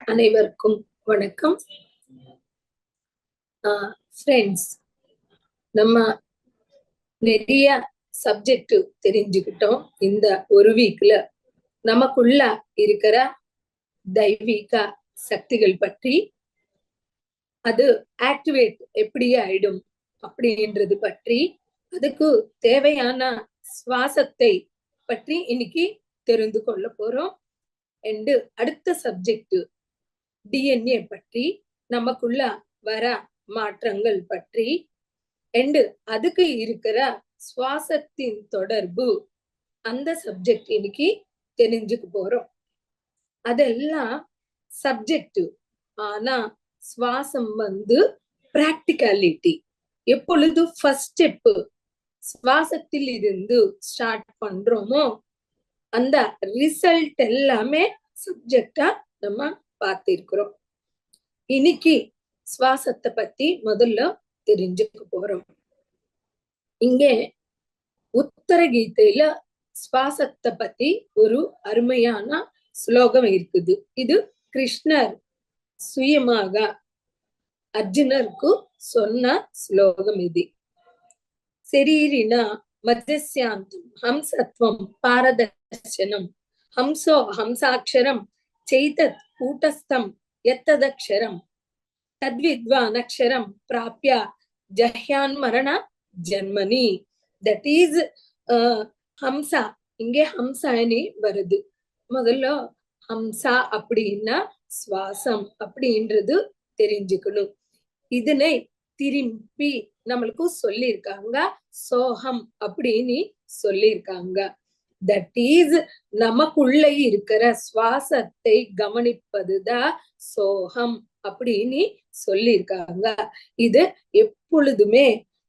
அனைவருக்கும் வணக்கம். ஃப்ரெண்ட்ஸ் நம்ம நிறைய சப்ஜெக்ட் தெரிஞ்சுக்கிட்டோம். இந்த ஒரு வீக்ல நமக்குள்ள இருக்கிற தெய்வீக சக்திகள் பற்றி அது ஆக்டிவேட் எப்படி ஆயிடும் அப்படின்றது பற்றி அதுக்கு தேவையான சுவாசத்தை பற்றி இன்னைக்கு தெரிந்து கொள்ள போறோம். அண்டு அடுத்த சப்ஜெக்ட் டிஎன்ஏ பற்றி நமக்குள்ள வர மாற்றங்கள் பற்றி அண்டு அதுக்கு இருக்கிற சுவாசத்தின் தொடர்பு அந்த சப்ஜெக்ட் இன்னைக்கு தெரிஞ்சுக்க போறோம். அதெல்லாம் சப்ஜெக்ட் ஆனா சுவாசம் வந்து பிராக்டிகாலிட்டி எப்பொழுது ஃபர்ஸ்ட் ஸ்டெப் சுவாசத்தில் இருந்து ஸ்டார்ட் பண்றோமோ அந்த ரிசல்ட் எல்லாமே சப்ஜெக்டா நம்ம பார்த்திருக்கிறோம். இன்னைக்கு சுவாசத்தை பத்தி முதல்ல தெரிஞ்சுக்க போறோம். இங்கே உத்தர கீதையில சுவாசத்தை பத்தி ஒரு அருமையான ஸ்லோகம் இருக்குது. இது கிருஷ்ணர் சுயமாக அர்ஜுனருக்கு சொன்ன ஸ்லோகம் இது. சரீரினா మధ్యశాంతం హంసత్వం పారదర్శనం హంసో హంసాక్షరం చైతత్ కూటస్థం ఎత్తదక్షరం తద్విద్వానక్షరం ప్రాప్య జహ్యాన్మరణ ஜெர்மனி தட் இஸ் ஹம்சா இங்கே ஹம்சானி வருது முதல்ல ஹம்சா அப்படின்னா சுவாசம் அப்படின்றது தெரிஞ்சுக்கணும் இதனை திரும்பி நம்மளுக்கு சொல்லியிருக்காங்க சோகம் அப்படின்னு சொல்லியிருக்காங்க. தட் இஸ் நமக்குள்ள இருக்கிற சுவாசத்தை கவனிப்பதுதான் சோகம் அப்படின்னு சொல்லியிருக்காங்க. இது எப்பொழுதுமே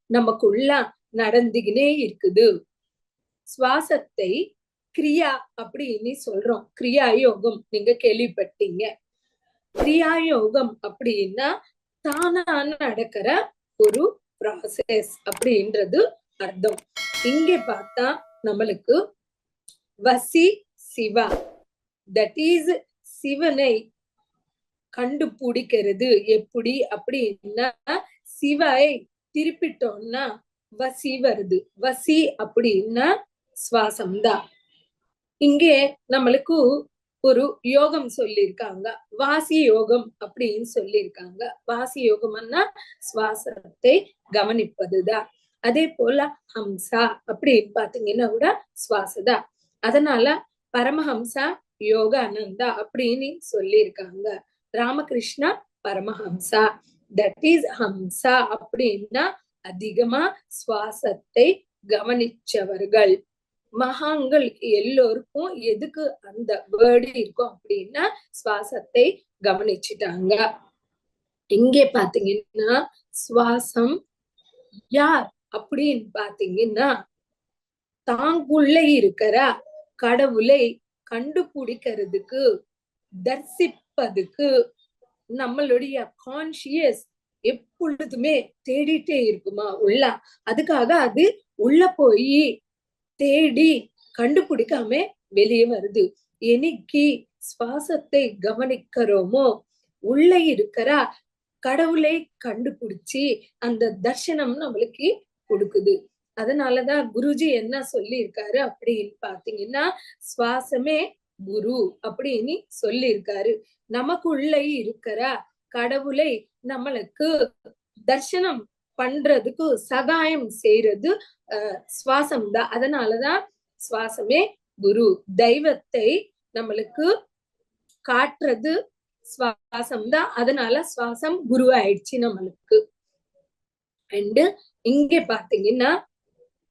நமக்குள்ள நடந்துகினே இருக்குது. சுவாசத்தை கிரியா அப்படின்னு சொல்றோம். கிரியா யோகம் நீங்க கேள்விப்பட்டீங்க. கிரியா யோகம் அப்படின்னா தானா நடக்கிற ஒரு ப்ராசஸ் அப்படின்றது அர்த்தம். இங்க பார்த்தா நம்மளுக்கு வசி சிவா. தட் இஸ் சிவனை கண்டுபிடிக்கிறது. எப்படி? அப்படின்னா சிவாயை திருப்பிட்டோம்னா வசி வருது. வசி அப்படின்னா சுவாசம்தான். இங்கே நம்மளுக்கு ஒரு யோகம் சொல்லியிருக்காங்க. வாசி யோகம் அப்படின்னு சொல்லியிருக்காங்க. வாசி யோகம்னா சுவாசத்தை கவனிப்பதுதான். அதே போல ஹம்சா அப்படின்னு பாத்தீங்கன்னா கூட சுவாசதா அதனால பரமஹம்சா யோகானந்தா அப்படின்னு சொல்லியிருக்காங்க. Ramakrishna Paramahamsa. That is Hamza அப்படின்னா அதிகமா சுவாசத்தை கவனிச்சவர்கள். மகான்கள் எல்லோருக்கும் எதுக்கு அந்த வேர்டு இருக்கும் அப்படின்னா சுவாசத்தை கவனிச்சுட்டாங்க. இங்கே பாத்தீங்கன்னா சுவாசம் யார் அப்படின்னு பாத்தீங்கன்னா தாங்குள்ள இருக்கிற கடவுளை கண்டுபிடிக்கிறதுக்கு தரிசிப்பதுக்கு நம்மளுடைய கான்சியஸ் எப்பொழுதுமே தேடிட்டே இருக்குமா உள்ள? அதுக்காக அது உள்ள போய் தேடி கண்டுபிடிக்காம வெளியே வருது. என்னைக்கு சுவாசத்தை கவனிக்கிறோமோ? உள்ள இருக்கிற. கடவுளை கண்டுபிடிச்சி அந்த தர்சனம் நம்மளுக்கு கொடுக்குது. அதனாலதான் குருஜி என்ன சொல்லி இருக்காரு அப்படின்னு பாத்தீங்கன்னா சுவாசமே குரு அப்படின்னு சொல்லி இருக்காரு நமக்குள்ள இருக்கிற கடவுளை நம்மளுக்கு தர்சனம் பண்றதுக்கு சகாயம் செய்யறது சுவாசம் தான் அதனாலதான் சுவாசமே குரு. தெய்வத்தை நம்மளுக்கு காட்டுறது சுவாசம் தான் அதனால சுவாசம் குரு ஆயிடுச்சு நம்மளுக்கு. அண்டு இங்க பாத்தீங்கன்னா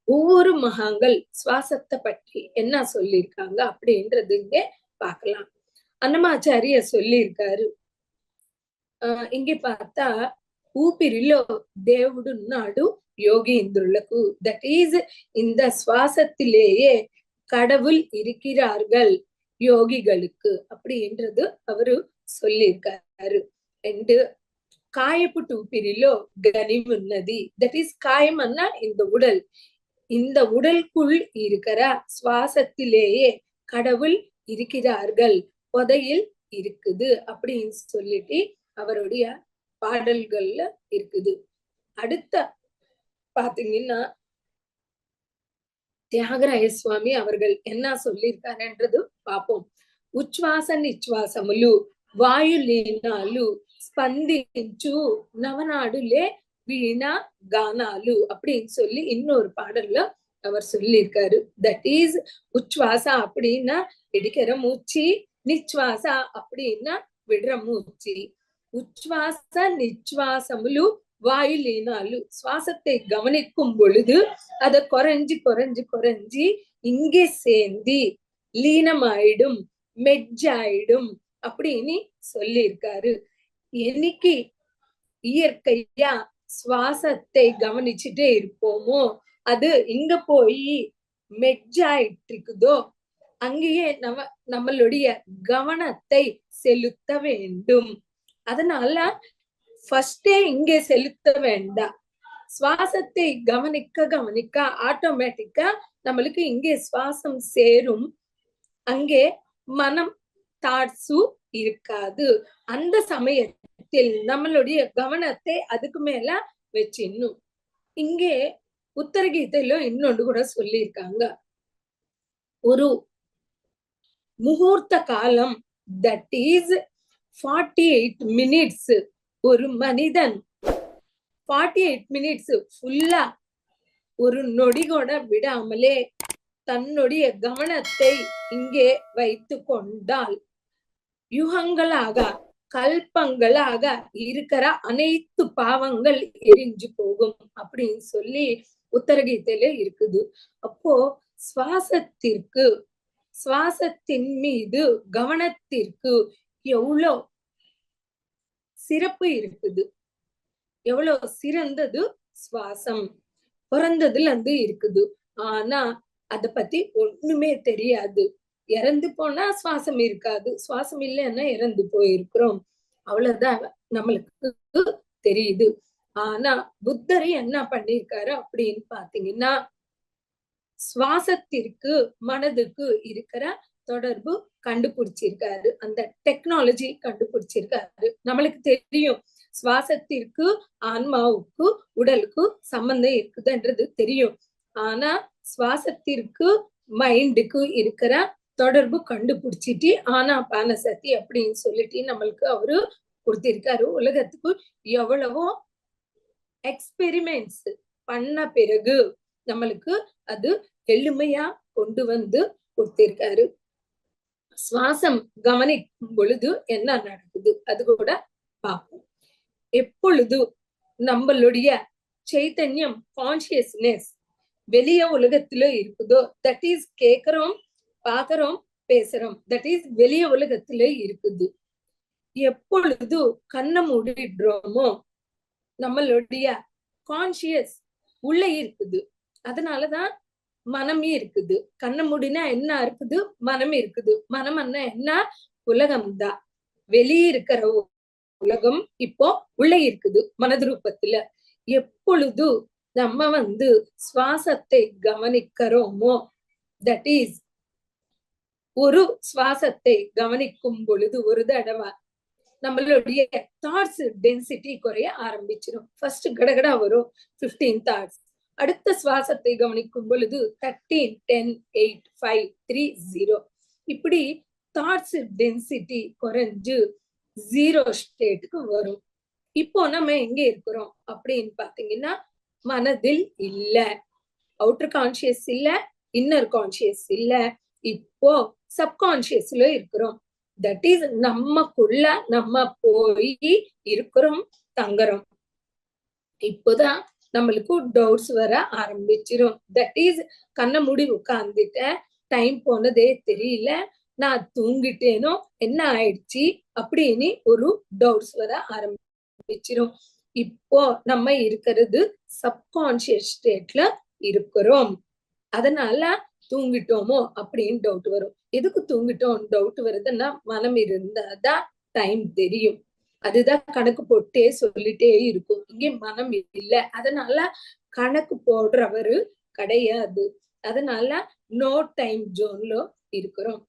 ஒவ்வொரு மகாங்கள் சுவாசத்தை பற்றி என்ன சொல்லியிருக்காங்க அப்படின்றது இங்க பார்க்கலாம் அன்னமாச்சாரிய சொல்லியிருக்காரு. இங்க பார்த்தா ఊపిరిలో దేవుడున్నాడు யோகேந்திரலுக்கு தட் இஸ் இந்த சுவாசத்திலேயே கடவுள் இருக்கிறார்கள் யோகிகளுக்கு அப்படின்றது அவரு சொல்லியிருக்காரு అండ్ కాయపు టూపిరిలో గని ఉన్నది దట్ ఈస్ కాయం అన్న இந்த உடல் இந்த உடலுக்குள் இருக்கிற சுவாசத்திலேயே கடவுள் இருக்கிறார்கள் புதையில் இருக்குது அப்படின்னு சொல்லிட்டு அவருடைய பாடல்கள்ல இருக்குது அடுத்த பாத்தீங்கன்னா தியாகராய சுவாமி அவர்கள் என்ன சொல்லியிருக்காருன்றது பார்ப்போம் ఉచ్ఛ్వాస నిశ్వాసములు వాయులీనాలు స్పందించు నవనాడులే வீண கானாலு அப்படின்னு சொல்லி இன்னொரு பாடல்ல அவர் சொல்லியிருக்காரு தட் இஸ் உச்வாசா அப்படின்னா இடிக்கிற மூச்சு நிச்வாசா அப்படின்னா விடுற மூச்சு உச்வாச நிச்வாசமுலு வாயுலீனாலு. சுவாசத்தை கவனிக்கும் பொழுது அதை குறைஞ்சு குறைஞ்சு குறைஞ்சி இங்கே சேர்ந்தி. லீனமாயிடும் மெஜ்ஜாயிடும் அப்படின்னு சொல்லியிருக்காரு. என்னைக்கு இயற்கையா சுவாசத்தை கவனிச்சுட்டே இருப்போமோ? அது இங்க போய் மெஜ்ஜாயிட்டு இருக்குதோ அங்கேயே நம்ம நம்மளுடைய கவனத்தை செலுத்த வேண்டும். அதனால ஃபர்ஸ்டே இங்கே செலுத்த வேண்டாம். சுவாசத்தை கவனிக்க கவனிக்க ஆட்டோமேட்டிக்கா நம்மளுக்கு இங்கே சுவாசம் சேரும். அங்கே மனம் தாட்ஸு இருக்காது. அந்த சமயத்தில் நம்மளுடைய கவனத்தை அதுக்கு மேல வச்சிடணும். இங்கே உத்தரகீதையில இன்னொன்று கூட சொல்லியிருக்காங்க. ஒரு முகூர்த்த காலம் that is forty eight minutes ஒரு மனிதன். ஃபார்ட்டி எயிட் மினிட்ஸ் ஃபுல்லா ஒரு நொடி கூட விடாமலே தன்னுடைய கவனத்தை இங்கே வைத்து கொண்டால் யுகங்களாக கல்பங்களாக இருக்கிற அனைத்து பாவங்கள் எரிஞ்சு போகும் அப்படின்னு சொல்லி உத்தரகீதையில இருக்குது. அப்போ சுவாசத்திற்கு சுவாசத்தின் மீது கவனத்திற்கு எவ்வளோ சிறப்பு இருக்குது? எவ்வளோ சிறந்தது சுவாசம்? பிறந்ததுல இருந்து இருக்குது. ஆனா அத பத்தி ஒண்ணுமே தெரியாது. இறந்து போனா சுவாசம் இருக்காது. சுவாசம் இல்லைன்னா இறந்து போயிருக்கிறோம். அவ்வளவுதான் நம்மளுக்கு தெரியுது. ஆனா புத்தர் என்ன பண்ணிருக்காரு அப்படின்னு பாத்தீங்கன்னா சுவாசத்திற்கு மனதுக்கு இருக்கிற தொடர்பு கண்டுபிடிச்சிருக்காரு. அந்த டெக்னாலஜி கண்டுபிடிச்சிருக்காரு. நம்மளுக்கு தெரியும் சுவாசத்திற்கு ஆன்மாவுக்கு உடலுக்கு சம்பந்தம் இருக்குதுன்றது தெரியும். ஆனா சுவாசத்திற்கு மைண்டுக்கு இருக்கிற தொடர்பு கண்டுபிடிச்சிட்டு ஆனா பானசக்தி அப்படின்னு சொல்லிட்டு நம்மளுக்கு அவரு கொடுத்திருக்காரு. உலகத்துக்கு எவ்வளவோ எக்ஸ்பெரிமெண்ட்ஸ் பண்ண பிறகு நம்மளுக்கு அது எளிமையா கொண்டு வந்து கொடுத்திருக்காரு. சுவாசம் கவனிக்கும் பொழுது என்ன நடக்குது அது கூட பார்ப்போம் எப்பொழுது நம்மளுடைய சைத்தன்யம் கான்சியஸ்னஸ் வெளிய உலகத்துல இருக்குதோ தட் இஸ் கேக்குறோம் பாக்குறோம் பேசுறோம் தட் இஸ் வெளிய உலகத்துல இருக்குது எப்பொழுது கண்ணை மூடிடுறோமோ நம்மளுடைய கான்சியஸ் உள்ள இருக்குது அதனாலதான் மனமே இருக்குது. கண்ண மூடினா என்ன இருக்குது மனம் இருக்குது. மனம் என்ன என்ன? உலகம் தான் வெளியே இருக்கிற உலகம் இப்போ உள்ள இருக்குது மனது ரூபத்துல எப்பொழுது நம்ம வந்து சுவாசத்தை கவனிக்கிறோமோ தட் இஸ் ஒரு சுவாசத்தை கவனிக்கும் பொழுது ஒரு தடவை நம்மளுடைய தாட்ஸ் டென்சிட்டி குறைய ஆரம்பிச்சிடும் ஃபர்ஸ்ட் கடகடா வரும். பிப்டீன் தாட்ஸ் அடுத்த சுவாசத்தை கவனிக்கும் பொழுது thirteen ten eight five three zero இப்படி தாட்ஸ் டென்சிட்டி குறைஞ்சு ஜீரோ ஸ்டேட்டுக்கு வரும். இப்போ நம்ம எங்க இருக்கிறோம் அப்படின்னு பாத்தீங்கன்னா மனதில் இல்ல. அவுட்டர் கான்சியஸ் இல்ல இன்னர் கான்சியஸ் இல்ல. இப்போ சப்கான்சியஸ்ல இருக்கிறோம். தட் இஸ் நம்மக்குள்ள நம்ம போய் இருக்கிறோம் தங்குறோம். இப்போதான் நம்மளுக்கு டவுட்ஸ் வர ஆரம்பிச்சிரும். தட் இஸ் கண்ணை மூடி உட்கார்ந்துட்டேன். டைம் போனதே தெரியல. நான் தூங்கிட்டேனோ என்ன ஆயிடுச்சு அப்படின்னு ஒரு டவுட்ஸ் வர ஆரம்பிச்சிரும். இப்போ நம்ம இருக்கிறது சப்கான்சியஸ் ஸ்டேட்ல இருக்கிறோம். அதனால தூங்கிட்டோமோ அப்படின்னு டவுட் வரும். எதுக்கு தூங்கிட்டோம்? டவுட் வருதுன்னா மனம் இருந்தாதான் டைம் தெரியும். அதுதான் கணக்கு போட்டே சொல்லிட்டே இருக்கும். இங்கே மனம் இல்லை. அதனால கணக்கு போடுறவரு கிடையாது. அதனால நோ டைம் ஜோன்ல இருக்கிறோம்.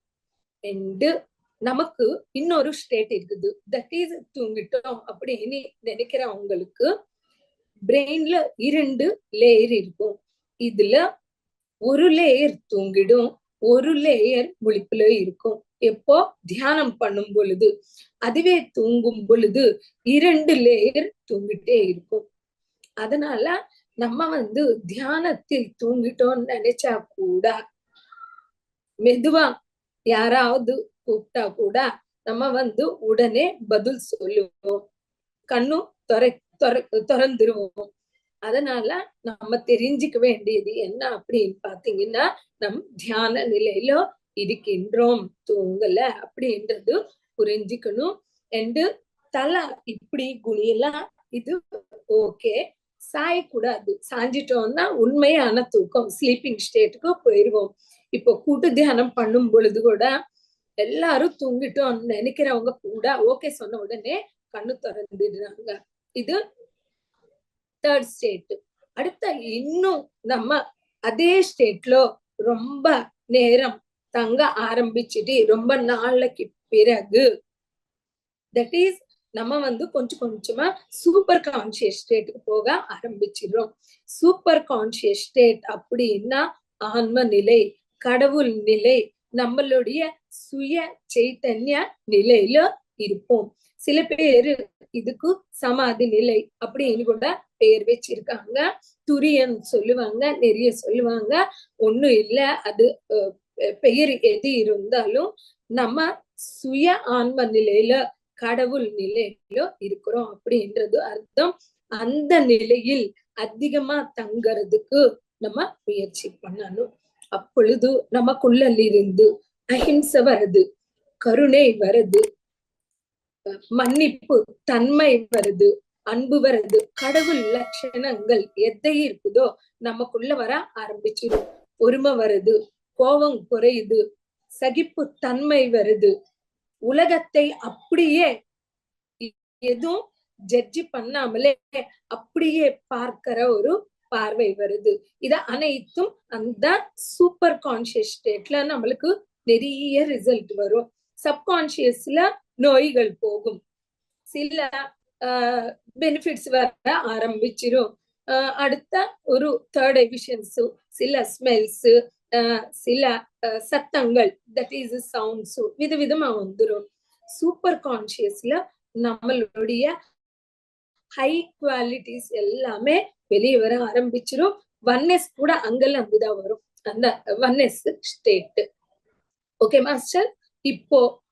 ரெண்டு நமக்கு இன்னொரு ஸ்டேட் இருக்குது. தட் இஸ் தூங்கிட்டோம் அப்படின்னு நினைக்கிறவங்களுக்கு பிரெயின்ல இரண்டு லேயர் இருக்கும். இதுல ஒரு லேயர் தூங்கிடும். ஒரு லேயர் முழிப்புல இருக்கும். எப்போ? தியானம் பண்ணும் பொழுது. அதுவே தூங்கும் பொழுது இரண்டு லேயர் தூங்கிட்டே இருக்கும். அதனால நம்ம வந்து தியானத்தில் தூங்கிட்டோம்னு நினைச்சா கூட மெதுவா யாராவது கூப்பிட்டா கூட நம்ம வந்து உடனே பதில் சொல்லுவோம். கண்ணும் துறை துறை திறந்துருவோம். அதனால நம்ம தெரிஞ்சுக்க வேண்டியது என்ன அப்படின்னு பாத்தீங்கன்னா நம் தியான நிலையில இருக்கின்றோம். தூங்கல அப்படின்றது புரிஞ்சுக்கணும். என்று தலை இப்படி குனியெல்லாம் இது ஓகே. சாயக்கூடாது. சாஞ்சிட்டோம்னா உண்மையான தூக்கம். ஸ்லீப்பிங் ஸ்டேட்டுக்கு போயிருவோம். இப்போ கூட்டு தியானம் பண்ணும் பொழுது கூட எல்லாரும் தூங்கிட்டோம் நினைக்கிறவங்க கூட ஓகே சொன்ன உடனே கண்ணு திறந்துடுறாங்க. இது தேர்ட் ஸ்டேட் அடுத்த இன்னும் நம்ம அதே ஸ்டேட்ல ரொம்ப நேரம் தங்க ஆரம்பிச்சுட்டு ரொம்ப நாளைக்கு பிறகு தட் இஸ் நம்ம வந்து கொஞ்சம் கொஞ்சமா சூப்பர் கான்சியஸ் ஸ்டேட்டுக்கு போக ஆரம்பிச்சிடுறோம். சூப்பர் கான்சியஸ் ஸ்டேட் அப்படின்னா ஆன்ம நிலை கடவுள் நிலை நம்மளுடைய சுய சைத்தன்ய நிலையில இருப்போம். சில பேரு இதுக்கு சமாதி நிலை அப்படின்னு கூட பெயர் வச்சிருக்காங்க. துரியன் சொல்லுவாங்க நிறைய சொல்லுவாங்க. ஒண்ணும் இல்ல அது பெயர் எது இருந்தாலும் நம்ம சுய ஆன்ம நிலையில கடவுள் நிலையில இருக்கிறோம் அப்படின்றது அர்த்தம். அந்த நிலையில் அதிகமா தங்கறதுக்கு நம்ம முயற்சி பண்ணணும். அப்பொழுது நமக்குள்ள இருந்து அஹிம்சை வருது கருணை வருது மன்னிப்பு தன்மை வருது அன்பு வருது கடவுள் லட்சணங்கள் எதை இருக்குதோ நமக்குள்ள வர ஆரம்பிச்சிடும் பொறுமை வருது கோபம் குறையுது சகிப்பு தன்மை வருது. உலகத்தை அப்படியே எதுவும் ஜட்ஜி பண்ணாமலே அப்படியே பார்க்கிற ஒரு பார்வை வருது. இத அனைத்தும் அந்த சூப்பர் கான்சியஸ் ஸ்டேட்ல நம்மளுக்கு நிறைய ரிசல்ட் வரும். சப்கான்சியஸ்ல நோய்கள் போகும். சில பெனிஃபிட்ஸ் வர ஆரம்பிச்சிரும். அடுத்த ஒரு தேர்ட் எவிஷன்ஸு சில ஸ்மெல்ஸ் சில சத்தங்கள் தட் இஸ் சவுண்ட்ஸ் விதவிதமா வந்துடும் சூப்பர் கான்சியஸ்ல நம்மளுடைய ஹை குவாலிட்டிஸ் எல்லாமே வெளியே வர ஆரம்பிச்சிரும். ஒன்னஸ் கூட அங்கெல்லாம் அங்குதான் வரும். அந்த ஒன்னஸ் ஸ்டேட் ஓகே மாஸ்டர் இப்போ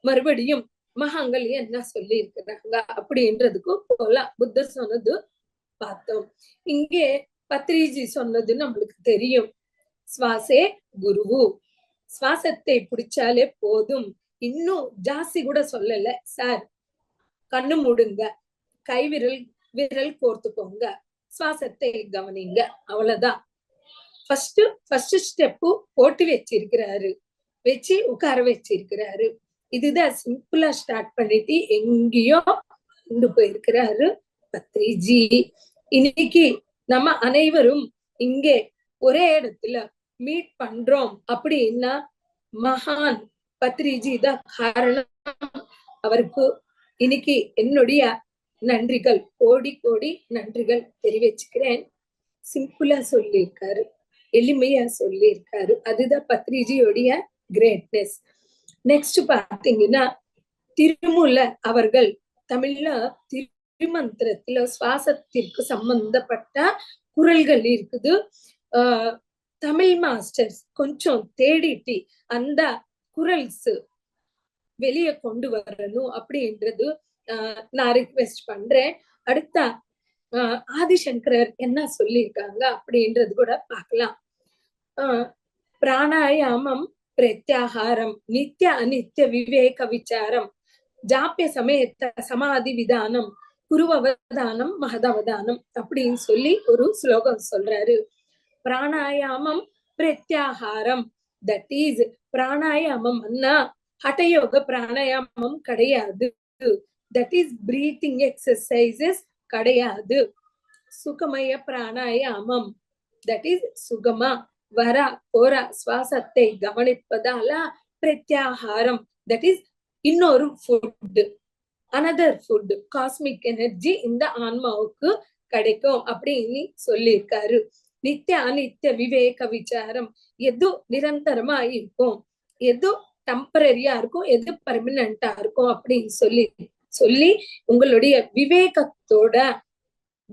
மறுபடியும் மகாங்கள் என்ன சொல்லி இருக்கிறாங்க அப்படின்றதுக்கும் போலாம். புத்தர் சொன்னது பார்த்தோம். இங்கே பத்ரிஜி சொன்னது நம்மளுக்கு தெரியும். சுவாசே குருவு. சுவாசத்தை பிடிச்சாலே போதும். இன்னும் ஜாஸ்தி கூட சொல்லல சார். கண்ணு மூடுங்க. கை விரல் விரல் கோர்த்துக்கோங்க சுவாசத்தை கவனிங்க. அவ்வளவுதான். ஃபர்ஸ்ட் ஃபர்ஸ்ட் ஸ்டெப்பு போட்டு வச்சிருக்கிறாரு. வச்சு உட்கார வச்சிருக்கிறாரு. இதுதான் சிம்பிளா ஸ்டார்ட் பண்ணிட்டு எங்கேயோ கொண்டு போயிருக்கிறாரு பத்ரிஜி. இன்னைக்கு நம்ம அனைவரும் இங்கே ஒரே இடத்துல மீட் பண்றோம் அப்படின்னா மகான் பத்ரிஜி தான் காரணம். அவருக்கு இன்னைக்கு என்னுடைய நன்றிகள் கோடி கோடி நன்றிகள் தெரிவிச்சுக்கிறேன். சிம்பிளா சொல்லியிருக்காரு எளிமையா சொல்லியிருக்காரு. அதுதான் பத்ரிஜியோடைய கிரேட்னஸ் நெக்ஸ்ட் பாத்தீங்கன்னா திருமூல அவர்கள் தமிழ்ல திருமந்திரத்துல சுவாசத்திற்கு சம்பந்தப்பட்ட குரல்கள் இருக்குது. ஆஹ் தமிழ் மாஸ்டர்ஸ் கொஞ்சம் தேடிட்டு அந்த குரல்ஸ் வெளியே கொண்டு வரணும் அப்படின்றது நான் ரிக்வெஸ்ட் பண்றேன். அடுத்த ஆதிசங்கரர் என்ன சொல்லியிருக்காங்க அப்படின்றது கூட பார்க்கலாம். பிராணாயாமம் பிரத்யாகாரம் நித்திய அனித்திய விவேக விசாரம் ஜாப்பிய சமயத்த சமாதி விதானம் குருவவதானம் மகதவதானம் அப்படின்னு சொல்லி ஒரு ஸ்லோகம் சொல்றாரு. பிராணாயாமம் பிரத்யாகாரம். தட் இஸ் பிராணாயாமம் அண்ணா ஹட்டயோக பிராணாயாமம் கிடையாது. தட் இஸ் பிரீத்திங் எக்ஸசைசஸ் கிடையாது. சுகமய பிராணாயாமம். தட் இஸ் சுகமா. வர போற சுவாசத்தை கவனிப்பதால பிரத்யாகாரம். தட் இஸ் இன்னொரு food another food cosmic energy இந்த ஆன்மாவுக்கு கிடைக்கும் அப்படின்னு சொல்லியிருக்காரு. நித்திய அனித்திய விவேக விசாரம் எது நிரந்தரமா இருக்கும்? எது டெம்பரரியா இருக்கும்? எது பர்மனண்டா இருக்கும் அப்படின்னு சொல்லி சொல்லி உங்களுடைய விவேகத்தோட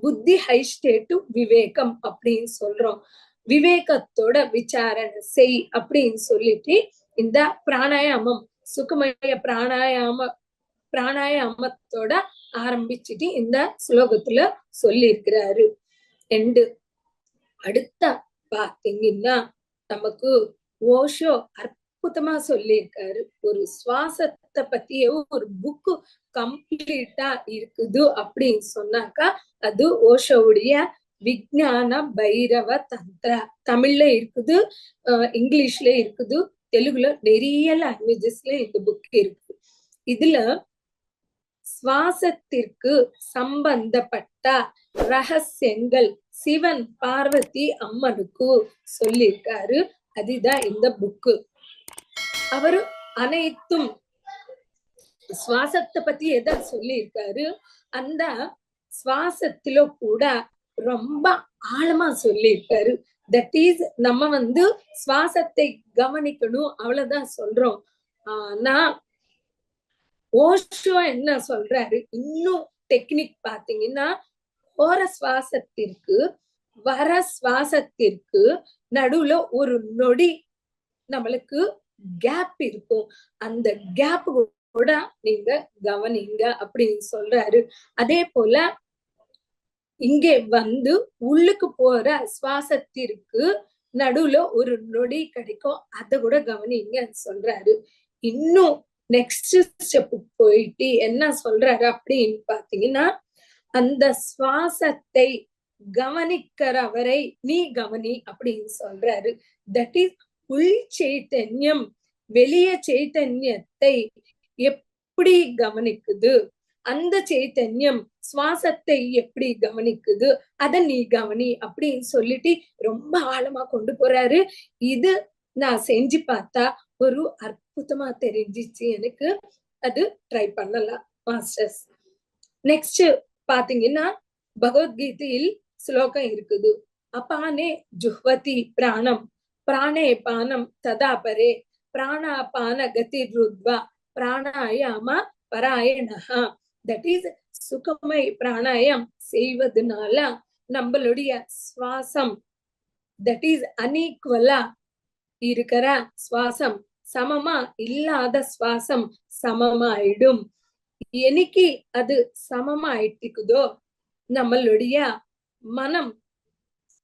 புத்தி ஹைஸ்டேட்டு விவேகம் அப்படின்னு சொல்றோம். விவேகத்தோட விசாரணை செய் அப்படின்னு சொல்லிட்டு இந்த பிராணாயாமம் சுகமய பிராணாயாம பிராணாயாமத்தோட ஆரம்பிச்சுட்டு இந்த ஸ்லோகத்துல சொல்லி இருக்கிறாரு எண்டு அடுத்த பாத்தீங்கன்னா நமக்கு ஓஷோ அற்புதமா சொல்லியிருக்காரு. ஒரு சுவாசத்தை பத்திய ஒரு புக்கு கம்ப்ளீட்டா இருக்குது அப்படின்னு சொன்னாக்கா அது ஓஷோவுடைய விஜான பைரவ தந்திர. தமிழ்ல இருக்குது இங்கிலீஷ்ல இருக்குது தெலுங்குல நிறைய லாங்குவேஜஸ்ல இந்த புக் இருக்கு இதுல சுவாசத்திற்கு சம்பந்தப்பட்ட ரகசியங்கள் சிவன் பார்வதி அம்மனுக்கு சொல்லியிருக்காரு. அதுதான் இந்த புக்கு அவரு அனைத்தும் சுவாசத்தை பத்தி எதா சொல்லியிருக்காரு? அந்த சுவாசத்தில கூட ரொம்ப ஆழமா சொல்லியிருக்காரு. தட் இஸ் நம்ம வந்து சுவாசத்தை கவனிக்கணும் அவ்வளவுதான் சொல்றோம். ஆனா ஓஷோ என்ன சொல்றாரு? இன்னும் டெக்னிக் பாத்தீங்கன்னா போற சுவாசத்திற்கு வர சுவாசத்திற்கு நடுவுல ஒரு நொடி நம்மளுக்கு கேப் இருக்கும். அந்த கேப் கூட நீங்க கவனிங்க அப்படின்னு சொல்றாரு. அதே போல இங்கே வந்து உள்ளுக்கு போற சுவாசத்திற்கு நடுவுல ஒரு நொடி கிடைக்கும். அதை கூட கவனிங்க சொல்றாரு. இன்னும் நெக்ஸ்ட் ஸ்டெப் போயிட்டு என்ன சொல்றாரு அப்படின்னு பாத்தீங்கன்னா அந்த சுவாசத்தை கவனிக்கிறவரை நீ கவனி அப்படின்னு சொல்றாரு. தட் இஸ் உள் சைத்தன்யம் வெளிய சைத்தன்யத்தை எப்படி கவனிக்குது? அந்த சைத்தன்யம் சுவாசத்தை எப்படி கவனிக்குது அதை நீ கவனி அப்படின்னு சொல்லிட்டு ரொம்ப ஆழமா கொண்டு போறாரு. இது நான் செஞ்சு பார்த்தா ஒரு அற்புதமா தெரிஞ்சிச்சு. எனக்கு அது ட்ரை பண்ணலாம் மாஸ்டர்ஸ் நெக்ஸ்ட் பாத்தீங்கன்னா பகவத்கீதையில் ஸ்லோகம் இருக்குது. அப்பானே ஜுஹ்வதி பிராணம் பிராணே பானம் ததாபரே பிராணாபான கதி ருத்வா பிராணாயாம பராயணஹா. தட் இஸ் சுகமை பிராணாயம் செய்வதனால நம்மளுடைய சுவாசம். தட் இஸ் அன்ஈக்குவலா இருக்கிற சுவாசம். சமமா இல்லாத சுவாசம் சமமாயிடும். எனக்கு அது சமமாயிட்டுக்குதோ நம்மளுடைய மனம்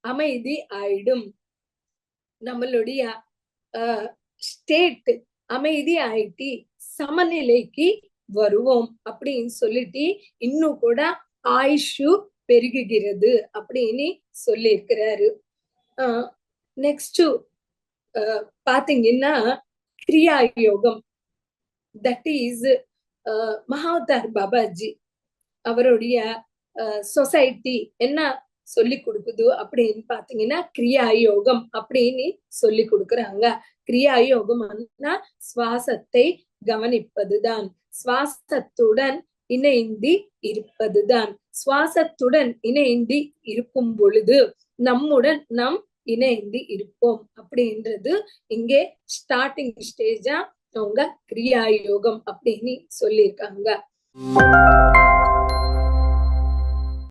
அமைதி ஆயிடும். நம்மளுடைய ஸ்டேட் அமைதி ஆயிட்டு சமநிலைக்கு வருவோம் அப்படின்னு சொல்லிட்டு இன்னும் கூட ஆயுஷு பெருகுகிறது அப்படின்னு சொல்லியிருக்கிறாரு. ஆஹ் நெக்ஸ்ட் பாத்தீங்கன்னா கிரியா யோகம். தட் இஸ் மகாவதார் பாபாஜி அவருடைய சொசைட்டி என்ன சொல்லி கொடுக்குது அப்படின்னு பாத்தீங்கன்னா கிரியா யோகம் அப்படின்னு சொல்லி கொடுக்குறாங்க. கிரியா யோகம்னா சுவாசத்தை கவனிப்பதுதான். சுவாசத்துடன் இணைந்தி இருப்பதுதான். சுவாசத்துடன் இணைந்தி இருக்கும் பொழுது நம்முடன் நம் இணைந்து இருப்போம் அப்படின்றது இங்கே ஸ்டார்டிங் ஸ்டேஜா அவங்க கிரியா யோகம் அப்படின்னு சொல்லியிருக்காங்க.